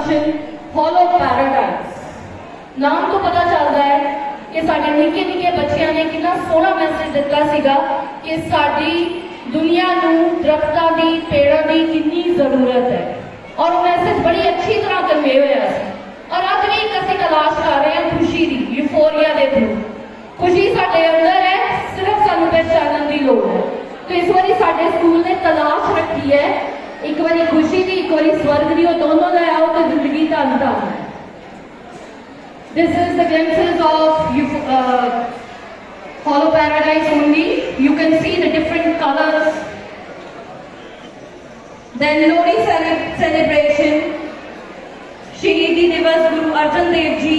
Function follow paradise ਨਾਮ ਤੋਂ ਪਤਾ ਚੱਲਦਾ ਹੈ ਕਿ ਸਾਡੇ ਨਿੱਕੇ ਨਿੱਕੇ ਬੱਚਿਆਂ ਨੇ ਕਿੰਨਾ ਸੋਹਣਾ ਮੈਸੇਜ ਦਿੱਤਾ ਸੀਗਾ ਕਿ ਸਾਡੀ ਦੁਨੀਆ ਨੂੰ ਦਰਖਤਾਂ ਦੀ ਪੇੜਾਂ ਦੀ ਕਿੰਨੀ ਜ਼ਰੂਰਤ ਹੈ ਔਰ ਉਹ ਮੈਸੇਜ ਬੜੀ ਅੱਛੀ ਤਰ੍ਹਾਂ ਕਨਵੇ ਹੋਇਆ ਸੀ ਔਰ ਅੱਜ ਵੀ ਇੱਕ ਅਸੀਂ ਤਲਾਸ਼ ਕਰ ਰਹੇ ਹਾਂ ਖੁਸ਼ੀ ਦੀ ਯੂਫੋਰੀਆ ਦੇ ਥਰੂ ਖੁਸ਼ੀ ਸਾਡੇ ਅੰਦਰ ਹੈ ਸਿਰਫ ਸਾਨੂੰ ਪਹਿਚਾਨਣ ਦੀ ਲੋੜ ਹੈ ਤੇ ਇਸ ਵਾਰੀ ਸਾਡੇ ਸਕੂਲ ਨੇ ਤਲਾਸ਼ ਰੱਖੀ ਹੈ ਇੱਕ ਵਾਰੀ ਖੁਸ਼ੀ ਦੀ ਇੱਕ ਵਾਰੀ ਸਵਰਗ ਦੀ ਉਹ ਦੋਨੋਂ ਲੈ ਆਓ ਤੇ ਜ਼ਿੰਦਗੀ ਦਾ ਅੰਤ ਆਉਣਾ ਹੈ This is the glimpses of you, uh, Hollow Paradise only. You can see the different colors. Then Lodi cele- celebration. Shahidi Divas Guru Arjan Dev Ji,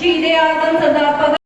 Shahid Azam Sardar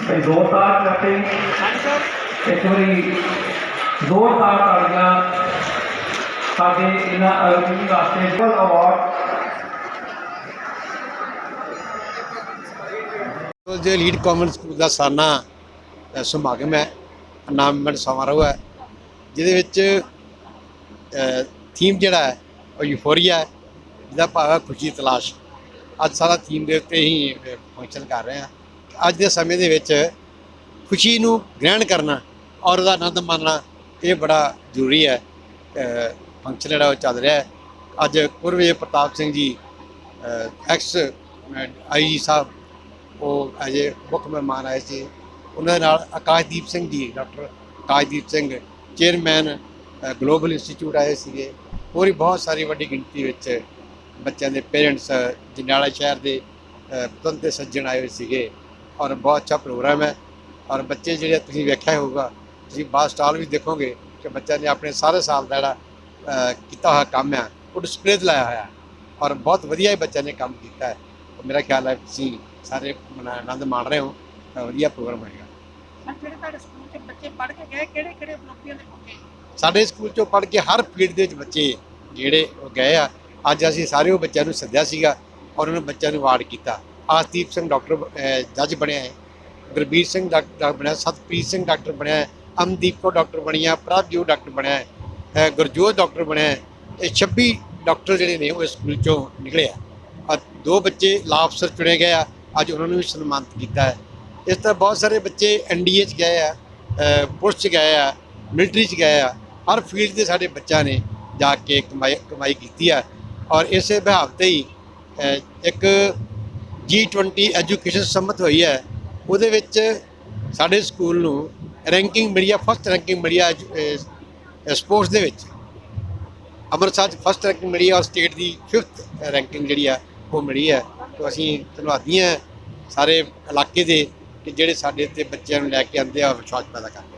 ਇਹ ਜ਼ੋਰਦਾਰ ਕਰਕੇ ਇੱਕ ਵਾਰੀ ਜ਼ੋਰਦਾਰ ਤਾੜੀਆਂ ਸਾਡੇ ਇਹਨਾਂ ਅਰਜੁਨ ਵਾਸਤੇ ਫੁੱਲ ਅਵਾਰਡ ਜੋ ਲੀਡ ਕਾਮਨ ਸਕੂਲ ਦਾ ਸਾਨਾ ਸਮਾਗਮ ਹੈ ਨਾਮਮੈਂਟ ਸਮਾਰੋਹ ਹੈ ਜਿਹਦੇ ਵਿੱਚ ਥੀਮ ਜਿਹੜਾ ਹੈ ਉਹ ਯੂਫੋਰੀਆ ਹੈ ਜਿਹਦਾ ਭਾਵ ਹੈ ਖੁਸ਼ੀ ਦੀ ਤਲਾਸ਼। ਅੱਜ ਸਾਰਾ ਥੀਮ ਦੇ ਉੱਤੇ ਹੀ ਫੰਕਸ਼ਨ ਕਰ ਰਹੇ ਹਾਂ। ਅੱਜ ਦੇ ਸਮੇਂ ਦੇ ਵਿੱਚ ਖੁਸ਼ੀ ਨੂੰ ਗ੍ਰਹਿਣ ਕਰਨਾ ਔਰ ਉਹਦਾ ਆਨੰਦ ਮਾਣਨਾ ਇਹ ਬੜਾ ਜ਼ਰੂਰੀ ਹੈ। ਫੰਕਸ਼ਨ ਜਿਹੜਾ ਉਹ ਚੱਲ ਰਿਹਾ ਹੈ। ਅੱਜ ਕੁਰਵੇ ਪ੍ਰਤਾਪ ਸਿੰਘ ਜੀ ਐਕਸ ਆਈਜੀ ਸਾਹਿਬ, ਉਹ ਅਜੇ ਮੁੱਖ ਮਹਿਮਾਨ ਆਏ ਸੀ। ਉਹਨਾਂ ਦੇ ਨਾਲ Akashdeep Singh ji doctor Akashdeep Singh chairman global institute ਆਏ ਸੀਗੇ। ਹੋਰ ਵੀ ਬਹੁਤ ਸਾਰੀ ਵੱਡੀ ਗਿਣਤੀ ਵਿੱਚ ਬੱਚਿਆਂ ਦੇ ਪੇਰੈਂਟਸ ਜਨਾਲਾ ਸ਼ਹਿਰ ਦੇ ਪਤੰਤ ਦੇ ਸੱਜਣ ਆਏ ਹੋਏ ਸੀਗੇ। ਔਰ ਬਹੁਤ ਅੱਛਾ ਪ੍ਰੋਗਰਾਮ ਹੈ। ਔਰ ਬੱਚੇ ਜਿਹੜੇ ਤੁਸੀਂ ਵੇਖਿਆ ਹੋਊਗਾ ਤੁਸੀਂ ਬਾਹਰ ਸਟਾਲ ਵੀ ਦੇਖੋਗੇ ਕਿ ਬੱਚਿਆਂ ਨੇ ਆਪਣੇ ਸਾਰੇ ਸਾਲ ਦਾ ਜਿਹੜਾ ਕੀਤਾ ਹੋਇਆ ਕੰਮ ਹੈ ਉਹ ਡਿਸਪਲੇ 'ਤੇ ਲਾਇਆ ਹੋਇਆ। ਔਰ ਬਹੁਤ ਵਧੀਆ ਹੀ ਬੱਚਿਆਂ ਨੇ ਕੰਮ ਕੀਤਾ ਹੈ। ਮੇਰਾ ਖਿਆਲ ਹੈ ਤੁਸੀਂ ਸਾਰੇ ਆਨੰਦ ਮਾਣ ਰਹੇ ਹੋ ਤਾਂ ਵਧੀਆ ਪ੍ਰੋਗਰਾਮ ਹੋਏਗਾ। ਜਿਹੜੇ ਤੁਹਾਡੇ ਸਕੂਲ 'ਚ ਬੱਚੇ ਪੜ੍ਹ ਕੇ ਗਏ? ਕਿਹੜੇ ਕਿਹੜੇ ਉਪਲਬਧੀਆਂ ਦੇ ਮੌਕੇ? ਸਾਡੇ ਸਕੂਲ ਚੋਂ ਪੜ੍ਹ ਕੇ ਹਰ ਫੀਲਡ ਦੇ ਵਿੱਚ ਬੱਚੇ ਜਿਹੜੇ ਉਹ ਗਏ ਆ। ਅੱਜ ਅਸੀਂ ਸਾਰੇ ਉਹ ਬੱਚਿਆਂ ਨੂੰ ਸੱਦਿਆ ਸੀਗਾ ਔਰ ਉਹਨਾਂ ਬੱਚਿਆਂ ਨੂੰ ਅਵਾਰਡ ਕੀਤਾ। ਆਸਦੀਪ ਸਿੰਘ ਡਾਕਟਰ ਅਹ, ਜੱਜ ਬਣਿਆ ਹੈ। ਗੁਰਬੀਰ ਸਿੰਘ ਡਾਕਟਰ ਬਣਿਆ ਸਤਪ੍ਰੀਤ ਸਿੰਘ ਡਾਕਟਰ ਬਣਿਆ ਅਮਦੀਪ ਅਮਨਦੀਪ ਕੌਰ ਡਾਕਟਰ ਬਣਿਆ ਪ੍ਰਭਜੋਤ ਡਾਕਟਰ ਬਣਿਆ ਗੁਰਜੋਤ ਡਾਕਟਰ ਬਣਿਆ ਇਹ 26 ਡਾਕਟਰ ਜਿਹੜੇ ਨੇ ਉਹ ਇਸ ਸਕੂਲ ਚੋਂ ਨਿਕਲੇ ਆ। ਦੋ ਬੱਚੇ ਲਾ ਅਫਸਰ ਚੁਣੇ ਗਏ ਆ। ਅੱਜ ਉਹਨਾਂ ਨੂੰ ਵੀ ਸਨਮਾਨਿਤ ਕੀਤਾ ਹੈ। ਇਸ ਤਰ੍ਹਾਂ ਬਹੁਤ ਸਾਰੇ ਬੱਚੇ ਐਨਡੀਏ ਚ ਗਏ ਆ ਪੁਲਿਸ ਚ ਗਏ ਆ ਮਿਲਟਰੀ ਚ ਗਏ ਆ। ਹਰ ਫੀਲਡ ਦੇ ਸਾਡੇ ਬੱਚਿਆਂ ਨੇ ਜਾ ਕੇ ਕਮਾਈ ਕਮਾਈ ਕੀਤੀ ਆ। ਔਰ ਇਸੇ ਬਿਹਾਵ ਤੇ ਹੀ ਇੱਕ G20 ਐਜੂਕੇਸ਼ਨ ਸੰਮਤ ਹੋਈ ਹੈ, ਉਹਦੇ ਵਿੱਚ ਸਾਡੇ ਸਕੂਲ ਨੂੰ ਰੈਂਕਿੰਗ ਮਿਲੀ ਆ ਫਸਟ ਰੈਂਕਿੰਗ ਮਿਲੀ ਆ ਸਪੋਰਟਸ ਦੇ ਵਿੱਚ। ਅੰਮ੍ਰਿਤਸਰ 'ਚ ਫਸਟ ਰੈਂਕਿੰਗ ਮਿਲੀ ਆ ਔਰ ਸਟੇਟ ਦੀ 5th ਰੈਂਕਿੰਗ ਜਿਹੜੀ ਆ, ਉਹ ਮਿਲੀ ਹੈ। ਤੋਂ ਅਸੀਂ ਧੰਨਵਾਦੀ ਹਾਂ ਸਾਰੇ ਇਲਾਕੇ ਦੇ ਕਿ ਜਿਹੜੇ ਸਾਡੇ ਤੇ ਬੱਚਿਆਂ ਨੂੰ ਲੈ ਕੇ ਆਉਂਦੇ ਆ ਔਰ ਵਿਸ਼ਵਾਸ ਪੈਦਾ ਕਰਦੇ